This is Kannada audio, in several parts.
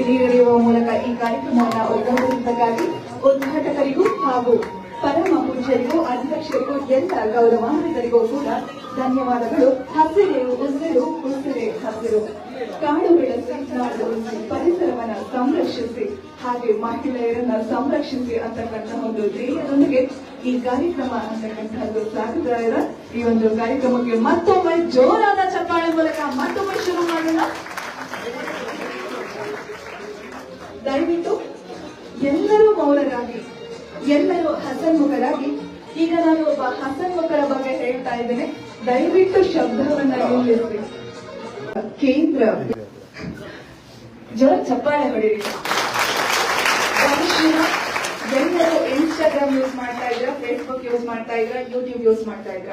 ನೀರೆಳೆಯುವ ಮೂಲಕ ಈ ಕಾರ್ಯಕ್ರಮವನ್ನು ಉದ್ಘಾಟಿಸಿದ್ದಕ್ಕಾಗಿ ಉದ್ಘಾಟಕರಿಗೂ ಹಾಗೂ ಪರಮ ಪೂಜ್ಯರಿಗೂ ಅಧ್ಯಕ್ಷರಿಗೂ ಎಲ್ಲ ಗೌರವಾನ್ವಿತರಿಗೂ ಕೂಡ ಧನ್ಯವಾದಗಳು. ಹಸಿರು ಉಸಿರು, ಉಸಿರೇ, ಹಸಿರು. ಕಾಡು ಬೆಳೆಸಿ ನಾಡು ಉಳಿಸಿ ಸಂರಕ್ಷಿಸಿ ಹಾಗೆ ಮಹಿಳೆಯರನ್ನ ಸಂರಕ್ಷಿಸಿ ಅಂತಕ್ಕಂಥ ಒಂದು ಧ್ಯೇಯದೊಂದಿಗೆ ಈ ಕಾರ್ಯಕ್ರಮ ಅಂತಕ್ಕಂಥದ್ದು ಸಾಗುತ್ತಾ ಈ ಒಂದು ಕಾರ್ಯಕ್ರಮಕ್ಕೆ ಮತ್ತೊಮ್ಮೆ ಜೋರಾದ ಚಪ್ಪಾಳೆ ಮೂಲಕ ಮತ್ತೊಮ್ಮೆ ಶುರು ಮಾಡೋಣ. ದಯವಿಟ್ಟು ಎಲ್ಲರೂ ಮೌನರಾಗಿ, ಎಲ್ಲರೂ ಹಸನ್ಮುಖರಾಗಿ ಈಗ ನಾನು ಒಬ್ಬ ಹಸನ್ಮುಖರ ಬಗ್ಗೆ ಹೇಳ್ತಾ ಇದ್ದೇನೆ. ದಯವಿಟ್ಟು ಶಬ್ದವನ್ನ ಕೇಂದ್ರ ಜೋರ ಚಪ್ಪಾಳೆ ಹೊಡೀರಿ. ಎಲ್ಲರೂ ಇನ್ಸ್ಟಾಗ್ರಾಮ್ ಯೂಸ್ ಮಾಡ್ತಾ ಇದ್ರ ಫೇಸ್ಬುಕ್ ಯೂಸ್ ಮಾಡ್ತಾ ಇದ್ರ ಯೂಟ್ಯೂಬ್ ಯೂಸ್ ಮಾಡ್ತಾ ಇದ್ರ.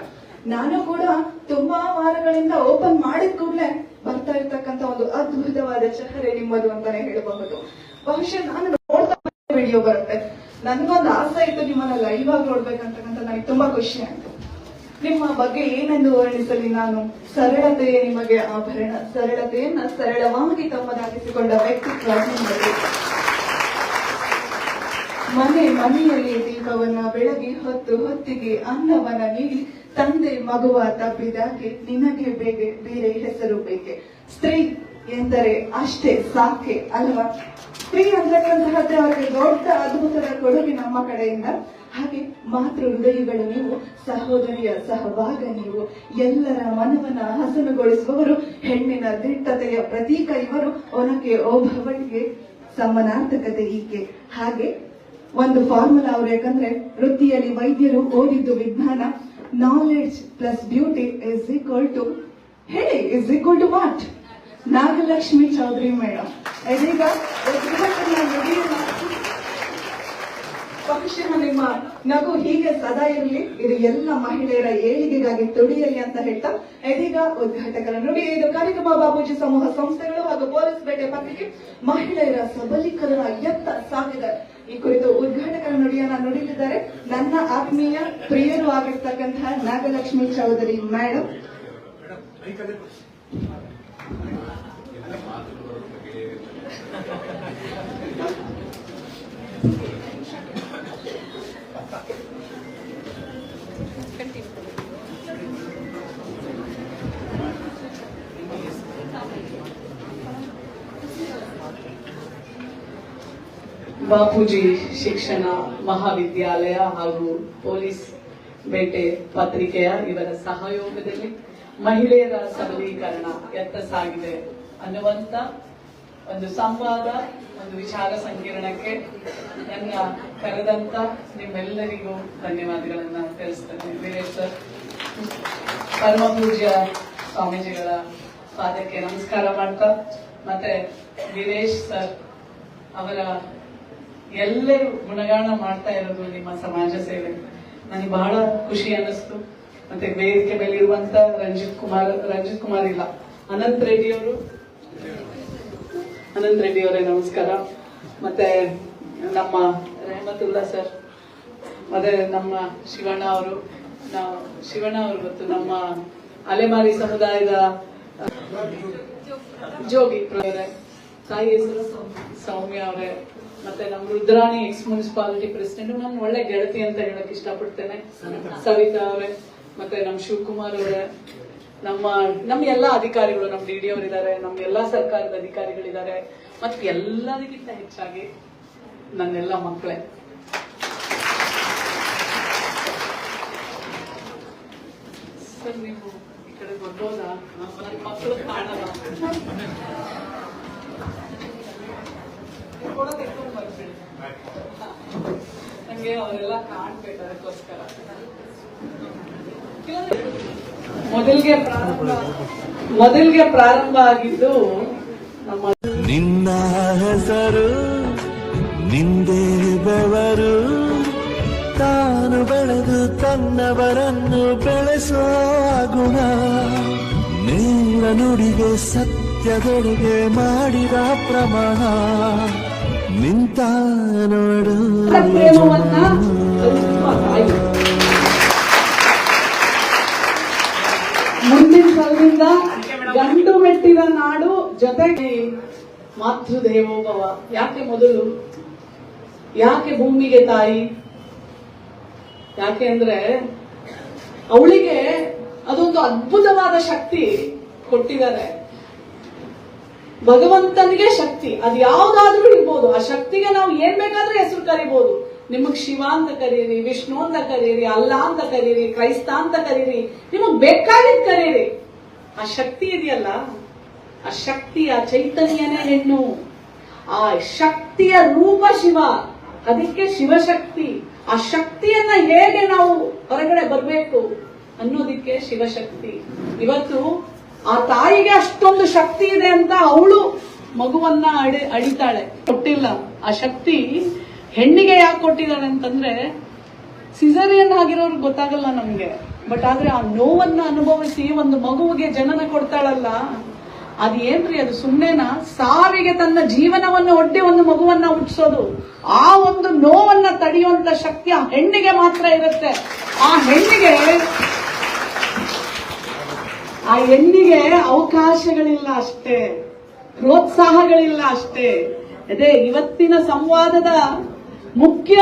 ನಾನು ಕೂಡ ತುಂಬಾ ವಾರಗಳಿಂದ ಓಪನ್ ಮಾಡಿದ ಕೂಡಲೇ ಬರ್ತಾ ಇರ್ತಕ್ಕಂತ ಒಂದು ಅದ್ಭುತವಾದ ಚಹರೆ ನಿಮ್ಮದು ಅಂತಾನೆ ಹೇಳಬಹುದು. ಬಹುಶಃ ನಾನು ನೋಡ್ತಾ ವಿಡಿಯೋ ಬರುತ್ತೆ. ನನ್ಗೊಂದು ಆಸೆ ಇತ್ತು ನಿಮ್ಮನ್ನ ಲೈವ್ ಆಗಿ ನೋಡ್ಬೇಕಂತಕ್ಕಂಥ, ನನಗೆ ತುಂಬಾ ಖುಷಿ ಆಯ್ತು. ನಿಮ್ಮ ಬಗ್ಗೆ ಏನೆಂದು ವರ್ಣಿಸಲಿ ನಾನು? ಸರಳತೆಯೇ ನಿಮಗೆ ಆಭರಣ, ಸರಳತೆಯನ್ನ ಸರಳವಾಗಿ ತಮ್ಮದಾಗಿಸಿಕೊಂಡ ವ್ಯಕ್ತಿತ್ವ ನಿಮ್ಮದು. ಮನೆ, ಮನೆಯಲ್ಲಿ ದೀಪವನ್ನ ಬೆಳಗಿ ಹೊತ್ತು ಹೊತ್ತಿಗೆ ಅನ್ನವನ್ನ ನೀಡಿ, ತಂದೆ ಮಗುವ ತಬ್ಬಿದಾಗೆ ನಿನಗೆ ಬೇಗೆ, ಬೇರೆ ಹೆಸರು ಬೇಕೆ? ಸ್ತ್ರೀ ಎಂದರೆ ಅಷ್ಟೇ ಸಾಕೆ ಅಲ್ವಾ? ಸ್ತ್ರೀ ಅಂತಕ್ಕಂತಹದ್ದೇ ಅವರಿಗೆ ದೊಡ್ಡ ಅದ್ಭುತದ ಕೊಡುಗೆ ನಮ್ಮ ಕಡೆಯಿಂದ. ಹಾಗೆ ಮಾತೃ ಹೃದಯಗಳ ನೀವು, ಸಹೋದರಿಯ ಸಹಭಾಗ ನೀವು, ಎಲ್ಲರ ಮನವನ್ನ ಹಸನುಗೊಳಿಸುವವರು, ಹೆಣ್ಣಿನ ದಿಟ್ಟತೆಯ ಪ್ರತೀಕ ಇವರು, ಒನಕೆ ಓಭವಳಿಗೆ ಸಮನಾರ್ಥಕತೆ ಈಕೆ ಹಾಗೆ ಒಂದು ಫಾರ್ಮುಲಾ ಅವರು ಯಾಕಂದ್ರೆ, ವೃತ್ತಿಯಲ್ಲಿ ವೈದ್ಯರು ಓದಿದ್ದು ವಿಜ್ಞಾನ knowledge plus beauty is equal to ಹೇಳಿ is equal to what Nagalakshmi Chaudhary madam ಇದೀಗ ಬಹುಶಃ ನಿಮ್ಮ ನಗು ಹೀಗೆ ಸದಾ ಇರಲಿ. ಇದು ಎಲ್ಲ ಮಹಿಳೆಯರ ಏಳಿಗೆಗಾಗಿ ತುಡಿಯಲಿ ಅಂತ ಹೇಳ್ತಾ ಇದೀಗ ಉದ್ಘಾಟಕರ ನುಡಿ. ಇದು ಕಾರ್ಯಕ್ರಮ ಬಾಬೂಜಿ ಸಮೂಹ ಸಂಸ್ಥೆಗಳು ಹಾಗೂ ಪೊಲೀಸ್ ಬೇಟೆ ಪತ್ರಿಕೆ ಮಹಿಳೆಯರ ಸಬಲೀಕರಣ ಎತ್ತ ಸಾಗಿದೆ. ಈ ಕುರಿತು ಉದ್ಘಾಟಕರ ನುಡಿಯನ್ನ ನುಡಿದಿದ್ದಾರೆ ನನ್ನ ಆತ್ಮೀಯ ಪ್ರಿಯರು ಆಗಿರ್ತಕ್ಕಂತಹ ನಾಗಲಕ್ಷ್ಮಿ ಚೌಧರಿ ಮೇಡಮ್ ಬಾಪೂಜಿ ಶಿಕ್ಷಣ ಮಹಾವಿದ್ಯಾಲಯ ಹಾಗೂ ಪೊಲೀಸ್ ಬೇಟೆ ಪತ್ರಿಕೆಯ ಇವರ ಸಹಯೋಗದಲ್ಲಿ ಮಹಿಳೆಯರ ಸಬಲೀಕರಣ ಎತ್ತ ಸಾಗಿದೆ ಅನ್ನುವಂತ ಒಂದು ಸಂವಾದ, ಒಂದು ವಿಚಾರ ಸಂಕಿರಣಕ್ಕೆ ನನ್ನ ಕರೆದಂತ ನಿಮ್ಮೆಲ್ಲರಿಗೂ ಧನ್ಯವಾದಗಳನ್ನ ತಿಳಿಸ್ತೇನೆ. ವೀರೇಶ್ ಸರ್ ಪರಮ ಪೂಜ್ಯ ಸ್ವಾಮೀಜಿಗಳ ಪಾದಕ್ಕೆ ನಮಸ್ಕಾರ ಮಾಡ್ತಾ, ಮತ್ತೆ ವೀರೇಶ್ ಸರ್ ಅವರ ಎಲ್ಲರೂ ಗುಣಗಾನ ಮಾಡ್ತಾ ಇರೋದು ನಿಮ್ಮ ಸಮಾಜ ಸೇವೆ ನನಗೆ ಬಹಳ ಖುಷಿ ಅನ್ನಿಸ್ತು. ಮತ್ತೆ ವೇದಿಕೆ ಮೇಲೆ ಇರುವಂತ ರಂಜಿತ್ ಕುಮಾರ್ ರಂಜಿತ್ ಕುಮಾರ್ ಇಲ್ಲ, ಅನಂತ್ ರೆಡ್ಡಿ ಅವರು. ಅನಂತ್ ರೆಡ್ಡಿ ಅವರೇ, ನಮಸ್ಕಾರ. ಮತ್ತೆ ನಮ್ಮ ರೆಹಮತುಲ್ಲಾ ಸರ್, ಮತ್ತೆ ನಮ್ಮ ಶಿವಣ್ಣ ಅವರು. ನಾವು, ಶಿವಣ್ಣ ಅವರು ಮತ್ತು ನಮ್ಮ ಅಲೆಮಾರಿ ಸಮುದಾಯದ ಜೋಗಿ ತಾಯಿ ಹೆಸರು ಸೌಮ್ಯ ಅವರೇ. ಮತ್ತೆ ನಮ್ಮ ರುದ್ರಾಣಿ ಎಕ್ಸ್ ಮುನ್ಸಿಪಾಲಿಟಿ ಪ್ರೆಸಿಡೆಂಟ್ ನಾನು ಒಳ್ಳೆ ಗೆಳತಿ ಅಂತ ಹೇಳಕ್ ಇಷ್ಟಪಡ್ತೇನೆ. ಸವಿತಾ. ಅವರೇ ಮತ್ತೆ ನಮ್ಮ ಶಿವಕುಮಾರ್ ಅವರೇ ನಮ್ಮ ನಮ್ಮ ಎಲ್ಲಾ ಅಧಿಕಾರಿಗಳು ನಮ್ಮ ಡಿ ಡಿ ಅವರಿದ್ದಾರೆ ನಮ್ಮ ಎಲ್ಲಾ ಸರ್ಕಾರದ ಅಧಿಕಾರಿಗಳಿದ್ದಾರೆ ಮತ್ತೆ ಎಲ್ಲದಕ್ಕಿಂತ ಹೆಚ್ಚಾಗಿ ನನ್ನೆಲ್ಲ ಮಕ್ಕಳೇ. ಸರ್ ನೀವು ಈ ಕಡೆ ಬರ್ಬೋದಾ? ನನ್ನ ಮಕ್ಕಳು ಕಾಣಲ್ಲ. ಅವರೆಲ್ಲ ಕಾಣ್ಬೇಕು ಅದಕ್ಕೋಸ್ಕರ ಮೊದಲಿಗೆ ಪ್ರಾರಂಭ ಮೊದಲಿಗೆ ಪ್ರಾರಂಭ ಆಗಿದ್ದು ನಮ್ಮ ನಿನ್ನ ಹೆಸರು ನಿಂದೇ ಬೆವರು. ತಾನು ಬೆಳೆದು ತನ್ನವರನ್ನು ಬೆಳೆಸುವ ಗುಣ ನೇರ ನುಡಿಗೆ ಸತ್ಯದೊಳಗೆ ಮಾಡಿದ ಪ್ರಮಾಣ. ನಿಂತ ನೋಡು. ನಾಡು ಜೊತೆಗೆ ಮಾತೃದೇವೋಭವ ಯಾಕೆ ಮೊದಲು? ಯಾಕೆ ಭೂಮಿಗೆ ತಾಯಿ? ಯಾಕೆ ಅಂದ್ರೆ ಅವಳಿಗೆ ಅದೊಂದು ಅದ್ಭುತವಾದ ಶಕ್ತಿ ಕೊಟ್ಟಿದ್ದಾರೆ. ಭಗವಂತನಿಗೆ ಶಕ್ತಿ, ಅದು ಯಾವ್ದಾದ್ರೂ ಇರ್ಬೋದು. ಆ ಶಕ್ತಿಗೆ ನಾವು ಏನ್ ಬೇಕಾದ್ರೂ ಹೆಸರು ಕರಿಬಹುದು ನಿಮಗ್ ಶಿವ ಅಂತ ಕರೀರಿ, ವಿಷ್ಣು ಅಂತ ಕರೀರಿ, ಅಲ್ಲ ಅಂತ ಕರೀರಿ, ಕ್ರೈಸ್ತ ಅಂತ ಕರೀರಿ, ನಿಮಗ್ ಬೇಕಾಗಿದ್ ಕರೀರಿ. ಆ ಶಕ್ತಿ ಇದೆಯಲ್ಲ? ಆ ಶಕ್ತಿಯ ಚೈತನ್ಯನೇ ಹೆಣ್ಣು. ಆ ಶಕ್ತಿಯ ರೂಪ ಶಿವ. ಅದಕ್ಕೆ ಶಿವಶಕ್ತಿ. ಆ ಶಕ್ತಿಯನ್ನ ಹೇಗೆ ನಾವು ಹೊರಗಡೆ ಬರಬೇಕು ಅನ್ನೋದಿಕ್ಕೆ ಶಿವಶಕ್ತಿ. ಇವತ್ತು ಆ ತಾಯಿಗೆ ಅಷ್ಟೊಂದು ಶಕ್ತಿ ಇದೆ ಅಂತ ಅವಳು ಮಗುವನ್ನ ಅಡಿ ಅಡಿತಾಳೆ ಕೊಟ್ಟಿಲ್ಲ. ಆ ಶಕ್ತಿ ಹೆಣ್ಣಿಗೆ ಯಾಕೆ ಕೊಟ್ಟಿದ್ದಾಳೆ ಅಂತಂದ್ರೆ ಸಿಸರಿಯನ್ ಆಗಿರೋರ್ಗೆ ಗೊತ್ತಾಗಲ್ಲ ನಮ್ಗೆ. ಬಟ್ ಆದ್ರೆ ಆ ನೋವನ್ನ ಅನುಭವಿಸಿ ಒಂದು ಮಗುವಿಗೆ ಜನನ ಕೊಡ್ತಾಳಲ್ಲ ಅದ್ ಏನ್ರಿ? ಅದು ಸುಮ್ಮನೆನಾ ಸಾವಿಗೆ ತನ್ನ ಜೀವನವನ್ನು ಒಡ್ಡಿ ಒಂದು ಮಗುವನ್ನ ಹುಟ್ಟಿಸೋದು. ಆ ಒಂದು ನೋವನ್ನ ತಡೆಯುವಂತ ಶಕ್ತಿ ಆ ಹೆಣ್ಣಿಗೆ ಮಾತ್ರ ಇರುತ್ತೆ. ಆ ಹೆಣ್ಣಿಗೆ ಆ ಹೆಣ್ಣಿಗೆ ಅವಕಾಶಗಳಿಲ್ಲ ಅಷ್ಟೇ. ಪ್ರೋತ್ಸಾಹಗಳಿಲ್ಲ ಅಷ್ಟೇ. ಅದೇ ಇವತ್ತಿನ ಸಂವಾದದ ಮುಖ್ಯ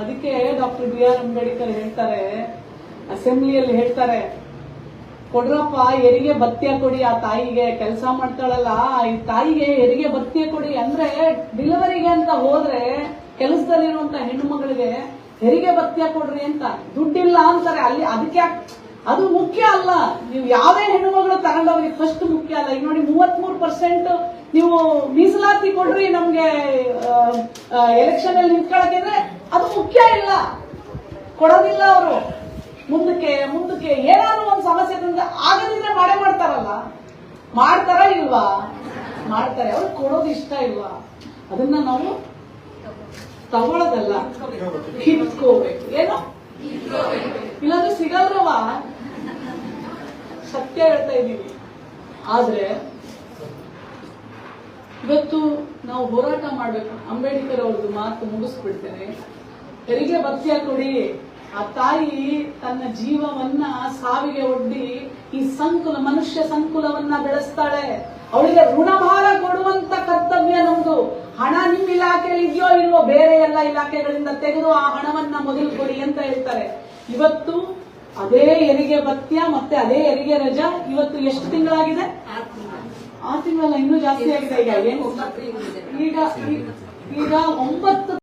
ಅದಕ್ಕೆ ಡಾಕ್ಟರ್ ಬಿ ಆರ್ ಅಂಬೇಡ್ಕರ್ ಹೇಳ್ತಾರೆ, ಅಸೆಂಬ್ಲಿಯಲ್ಲಿ ಹೇಳ್ತಾರೆ ಕೊಡ್ರಪ್ಪ ಹೆರಿಗೆ ಭತ್ಯ ಕೊಡಿ, ಆ ತಾಯಿಗೆ ಕೆಲಸ ಮಾಡ್ತಾಳಲ್ಲ, ಈ ತಾಯಿಗೆ ಹೆರಿಗೆ ಭತ್ಯ ಕೊಡಿ ಅಂದ್ರೆ ಡಿಲಿವರಿಗೆ ಅಂತ ಹೋದ್ರೆ, ಕೆಲಸದಲ್ಲಿರುವಂತ ಹೆಣ್ಣು ಮಗಳಿಗೆ ಹೆರಿಗೆ ಭತ್ಯ ಕೊಡ್ರಿ ಅಂತ. ದುಡ್ಡಿಲ್ಲ ಅಂತಾರೆ, ಅಲ್ಲಿ ಅದಕ್ಕೆ ಅದು ಮುಖ್ಯ ಅಲ್ಲ. ನೀವು ಯಾವೇ ಹೆಣ್ಣು ಮಗಳು ತಗೊಂಡೋಗಿ ಫಸ್ಟ್ ಮುಖ್ಯ ಅಲ್ಲ. ಈಗ ನೋಡಿ ಮೂವತ್ಮೂರು ಪರ್ಸೆಂಟ್ ನೀವು ಮೀಸಲಾತಿ ಕೊಡ್ರಿ ನಮ್ಗೆ ಎಲೆಕ್ಷನ್ ಅಲ್ಲಿ ನಿಂತ್ಕೊಳಕ್ಕೆ ಅದು ಮುಖ್ಯ ಇಲ್ಲ. ಕೊಡೋದಿಲ್ಲ ಅವರು. ಮುಂದಕ್ಕೆ ಮುಂದಕ್ಕೆ ಏನಾದ್ರು ಒಂದು ಸಮಸ್ಯೆ ತಂದ್ರೆ ಆಗದಿದ್ರೆ ಮಾಡೇ ಮಾಡ್ತಾರಲ್ಲ? ಮಾಡ್ತಾರ ಇಲ್ವಾ? ಮಾಡ್ತಾರೆ. ಅವ್ರು ಕೊಡೋದು ಇಷ್ಟ ಇಲ್ವಾ? ಅದನ್ನ ನಾವು ತಗೊಳ್ಳೋದಲ್ಲ ಕಿತ್ಕೋಬೇಕು ಏನು? ಇಲ್ಲಾಂದ್ರೆ ಸಿಗಲ್ರವ ಸತ್ಯ ಹೇಳ್ತಾ ಇದ್ದೀವಿ ಆದ್ರೆ ಇವತ್ತು ನಾವು ಹೋರಾಟ ಮಾಡ್ಬೇಕು. ಅಂಬೇಡ್ಕರ್ ಅವ್ರದ್ದು ಮಾತು ಮುಗಿಸ್ಬಿಡ್ತೇನೆ. ತೆರಿಗೆ ಭತ್ಯ ಕೊಡಿ. ಆ ತಾಯಿ ತನ್ನ ಜೀವವನ್ನ ಸಾವಿಗೆ ಒಡ್ಡಿ ಈ ಸಂಕುಲ ಮನುಷ್ಯ ಸಂಕುಲವನ್ನ ಬೆಳೆಸ್ತಾಳೆ. ಅವಳಿಗೆ ಋಣಭಾರ ಕೊಡುವಂತ ಕರ್ತವ್ಯ ನಮ್ದು. ಹಣ ನಿಮ್ ಇಲಾಖೆಯಲ್ಲಿ ಇದೆಯೋ ಇಲ್ವೋ ಬೇರೆ ಎಲ್ಲ ಇಲಾಖೆಗಳಿಂದ ತೆಗೆದು ಆ ಹಣವನ್ನ ಮೊದಲು ಕೊಡಿ ಅಂತ ಹೇಳ್ತಾರೆ. ಇವತ್ತು ಅದೇ ಹೆರಿಗೆ ಭತ್ಯ ಮತ್ತೆ ಅದೇ ಹೆರಿಗೆ ರಜಾ. ಇವತ್ತು ಎಷ್ಟು ತಿಂಗಳಾಗಿದೆ? ಆ ತಿಂಗಳಲ್ಲ ಇನ್ನೂ ಜಾಸ್ತಿ ಆಗಿದೆ ಈಗ. ಏನು ಈಗ ಈಗ ಒಂಬತ್ತು